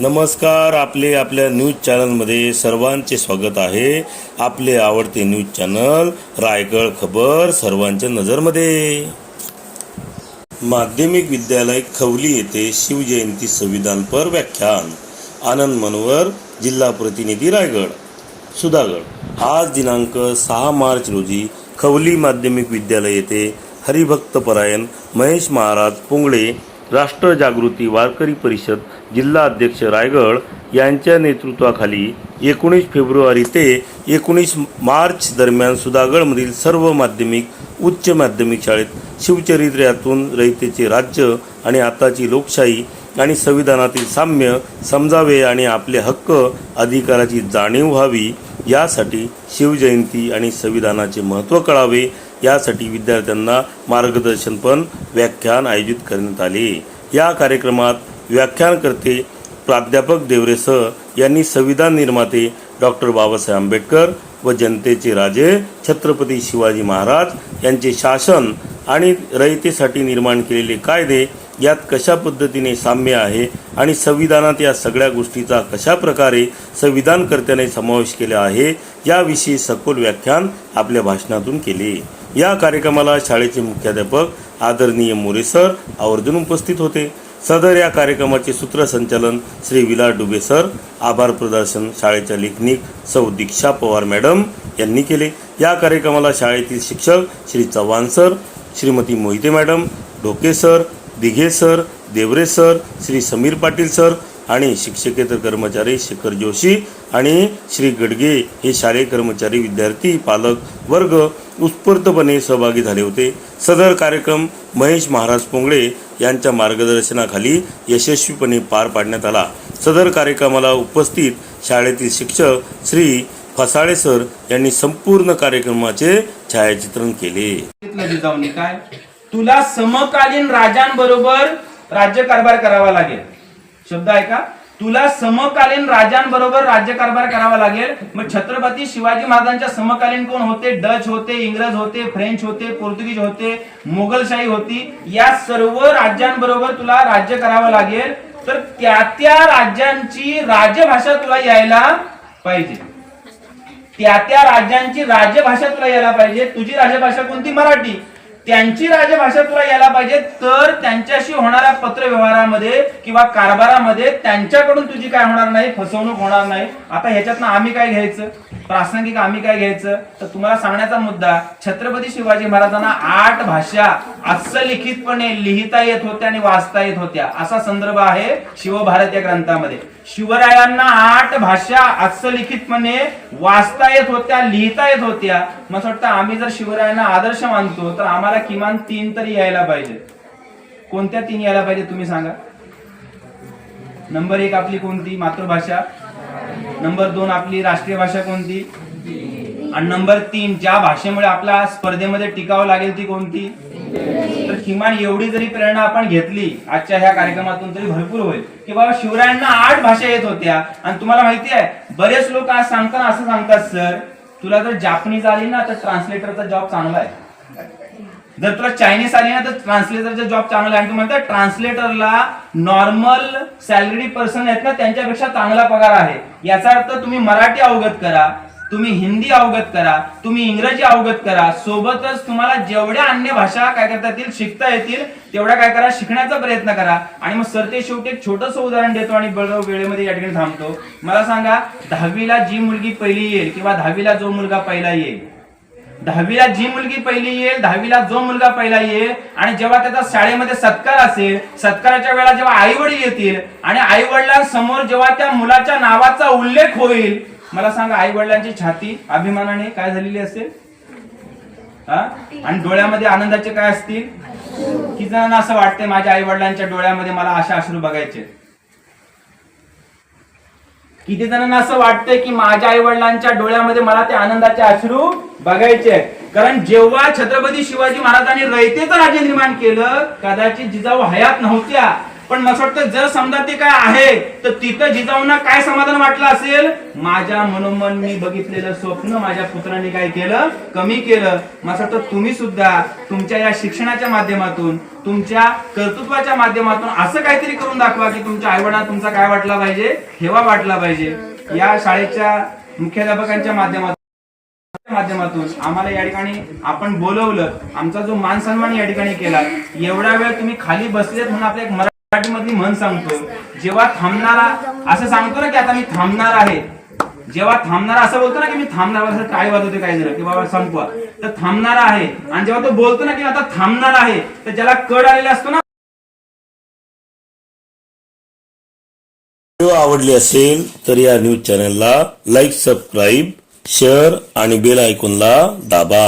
नमस्कार आपले आपल्या न्यूज चॅनलमध्ये सर्वांचे स्वागत आहे. आपले आवडते न्यूज चॅनल रायगड खबर सर्वांच्या नजरमध्ये. माध्यमिक विद्यालय खवली येथे शिवजयंती संविधानपर व्याख्यान. आनंद मनोहर जिल्हा प्रतिनिधी रायगड सुधागड. आज दिनांक सहा मार्च रोजी खवली माध्यमिक विद्यालय येथे हरिभक्तपरायण महेश महाराज पुंगळे राष्ट्र जागृती वारकरी परिषद जिल्हा अध्यक्ष रायगड यांच्या नेतृत्वाखाली एकोणीस फेब्रुवारी ते एकोणीस मार्च दरम्यान सुधागडमधील सर्व माध्यमिक उच्च माध्यमिक शाळेत शिवचरित्र्यातून रयतेचे राज्य आणि आताची लोकशाही आणि संविधानातील साम्य समजावे आणि आपले हक्क अधिकाराची जाणीव व्हावी यासाठी शिवजयंती आणि संविधानाचे महत्त्व कळावे यासाठी विद्यार्थ्यांना मार्गदर्शनपण व्याख्यान आयोजित करण्यात आले. या कार्यक्रमात व्याख्यानकर्ते प्राध्यापक देवरेसह यांनी संविधान निर्माते डॉक्टर बाबासाहेब आंबेडकर व जनतेचे राजे छत्रपती शिवाजी महाराज यांचे शासन आणि रयतेसाठी निर्माण केलेले कायदे यात कशा पद्धतीने साम्य आहे आणि संविधानात या सगळ्या गोष्टीचा कशा प्रकारे संविधानकर्त्याने समावेश केला आहे याविषयी सखोल व्याख्यान आपल्या भाषणातून केले. या कार्यक्रमाला शाळेचे मुख्याध्यापक आदरणीय मोरे सर आवर्जून उपस्थित होते. सदर या कार्यक्रमाचे सूत्रसंचालन श्री विलास डुबे सर आभार प्रदर्शन शाळेच्या लेखनिक सौ दीक्षा पवार मॅडम यांनी केले. या कार्यक्रमाला शाळेतील शिक्षक Shri Chavan sir Shrimati Mohite madam Dhoke sir Dighe sir Deore sir Shri Sameer Patil sir आणि शिक्षकेतर कर्मचारी शेखर जोशी आणि श्री गडगे हे शालेय कर्मचारी विद्यार्थी पालक वर्ग उत्स्फूर्तपणे सहभागी झाले होते. सदर कार्यक्रम महेश महाराज पोंगळे यांच्या मार्गदर्शनाखाली यशस्वीपणे पार पाडण्यात आला. सदर कार्यक्रमाला उपस्थित शाळेतील शिक्षक श्री फसाळे सर यांनी संपूर्ण कार्यक्रमाचे छायाचित्रण केले. काय? तुला समकालीन राजांबरोबर राज्यकारभार करावा लागेल. शब्द आहे का? तुला समकालीन राजांबरोबर राज्यकारभार करावा लागेल. मग छत्रपती शिवाजी महाराजांच्या समकालीन कोण होते? डच होते इंग्रज होते फ्रेंच होते पोर्तुगीज होते मोगलशाही होती. या सर्व राज्यांबरोबर तुला राज्य करावं लागेल. तर त्या त्या राज्यांची राजभाषा तुला यायला पाहिजे. त्या त्या राज्यांची राजभाषा तुला यायला पाहिजे. तुझी राजभाषा कोणती? मराठी. त्यांची राजभाषा तुला यायला पाहिजे तर त्यांच्याशी होणाऱ्या पत्र व्यवहारामध्ये किंवा कारभारामध्ये त्यांच्याकडून तुझी काय होणार नाही फसवणूक होणार नाही. आता ह्याच्यातनं आम्ही काय घ्यायचं? प्रासंगिक आम्ही काय घ्यायचं? तर तुम्हाला सांगण्याचा मुद्दा छत्रपती शिवाजी महाराजांना आठ भाषा लिखितपणे लिहिता येत होत्या आणि वाचता येत होत्या. असा संदर्भ आहे शिवभारत या ग्रंथामध्ये. शिवरायांना आठ भाषा लिखितपणे वाचता येत होत्या लिहिता येत होत्या. मग वाटतं आम्ही जर शिवरायांना आदर्श मानतो तर आम्हाला किमान तीन तरी यायला पाहिजे कोणत्या तीन यायला पाहिजे तुम्ही सांगा? नंबर एक आपली कोणती? मातृभाषा. नंबर दोन आपली राष्ट्रीय भाषा कोणती? आणि नंबर तीन ज्या भाषेमुळे आपल्या स्पर्धेमध्ये टिकावं लागेल ती कोणती? तर किमान एवढी जरी प्रेरणा आपण घेतली आजच्या ह्या कार्यक्रमातून तरी भरपूर होईल. की बाबा शिवरायांना आठ भाषा येत होत्या आणि तुम्हाला माहिती आहे बरेच लोक आज सांगताना असं सांगतात सर तुला जर जापनीज आली ना तर ट्रान्सलेटरचा जॉब चांगला आहे. जर तुला चायनीज आली ना तर ट्रान्सलेटरचा जॉब चांगला आहे. आणि ट्रान्सलेटरला नॉर्मल सॅलरी पर्सन आहेत ना त्यांच्यापेक्षा चांगला पगार आहे. याचा अर्थ तुम्ही मराठी अवगत करा तुम्ही हिंदी अवगत करा तुम्ही इंग्रजी अवगत करा. सोबतच तुम्हाला जेवढ्या अन्य भाषा काय करता येतील शिकता येतील तेवढ्या काय करा शिकण्याचा प्रयत्न करा. आणि मग सर ते शेवटी एक छोटस उदाहरण देतो आणि बळ वेळेमध्ये या ठिकाणी थांबतो. मला सांगा दहावीला जी मुलगी पहिली येईल किंवा दहावीला जो मुलगा पहिला येईल दहावीला जी मुलगी पहिली येईल दहावीला जो मुलगा पहिला येईल आणि जेव्हा त्याचा शाळेमध्ये सत्कार असेल सत्काराच्या वेळा जेव्हा आई वडील येतील आणि आई वडिलांसमोर जेव्हा त्या मुलाच्या नावाचा उल्लेख होईल मला सांगा आई वडिलांची छाती अभिमानाने काय झालेली असेल? हा? आणि डोळ्यामध्ये आनंदाचे काय असतील? किती जणांना असं वाटतंय माझ्या आई वडिलांच्या डोळ्यामध्ये मला अशा अश्रू बघायचे. किती जणांना असं वाटतंय की माझ्या आई वडिलांच्या डोळ्यामध्ये मला ते आनंदाचे अश्रू बघायचे कारण जेव्हा छत्रपती शिवाजी महाराजांनी रयतेचं राज्य निर्माण केलं कदाचित जिजाऊ हयात नव्हत्या. पण मला वाटतं जर समजा ते काय आहे तर तिथं जिजाऊंना काय समाधान वाटलं असेल? माझ्या मनोमन मी बघितलेलं स्वप्न माझ्या पुत्राने काय केलं? कमी केलं. मला वाटतं तुम्ही सुद्धा तुमच्या या शिक्षणाच्या माध्यमातून तुमच्या कर्तृत्वाच्या माध्यमातून असं काहीतरी करून दाखवा की तुमच्या आईवडिलांना तुमचा काय वाटला पाहिजे हेवा वाटला पाहिजे. या शाळेच्या मुख्याध्यापकांच्या माध्यमातून माध्यमातून आम्हाला या ठिकाणी आपण बोलवलं. आमचा जो मान सन्मान या ठिकाणी केला. एवढा वेळ तुम्ही खाली बसलेत म्हणून आपल्या एक मराठीमधली म्हण सांगतो जेव्हा थांबणारा असं सांगतो ना की आता मी थांबणार आहे. जेव्हा थांबणारा असं बोलतो ना की मी थांबणार असं काय वाजवते काय झालं की बाबा संपवा. तर थांबणारा आहे. आणि जेव्हा तो बोलतो ना की आता थांबणार आहे तर ज्याला कड आलेला असतो ना व्हिडिओ आवडली असेल तर या न्यूज चॅनलला लाईक सबस्क्राईब शेअर आणि बेल आयकॉनला दाबा.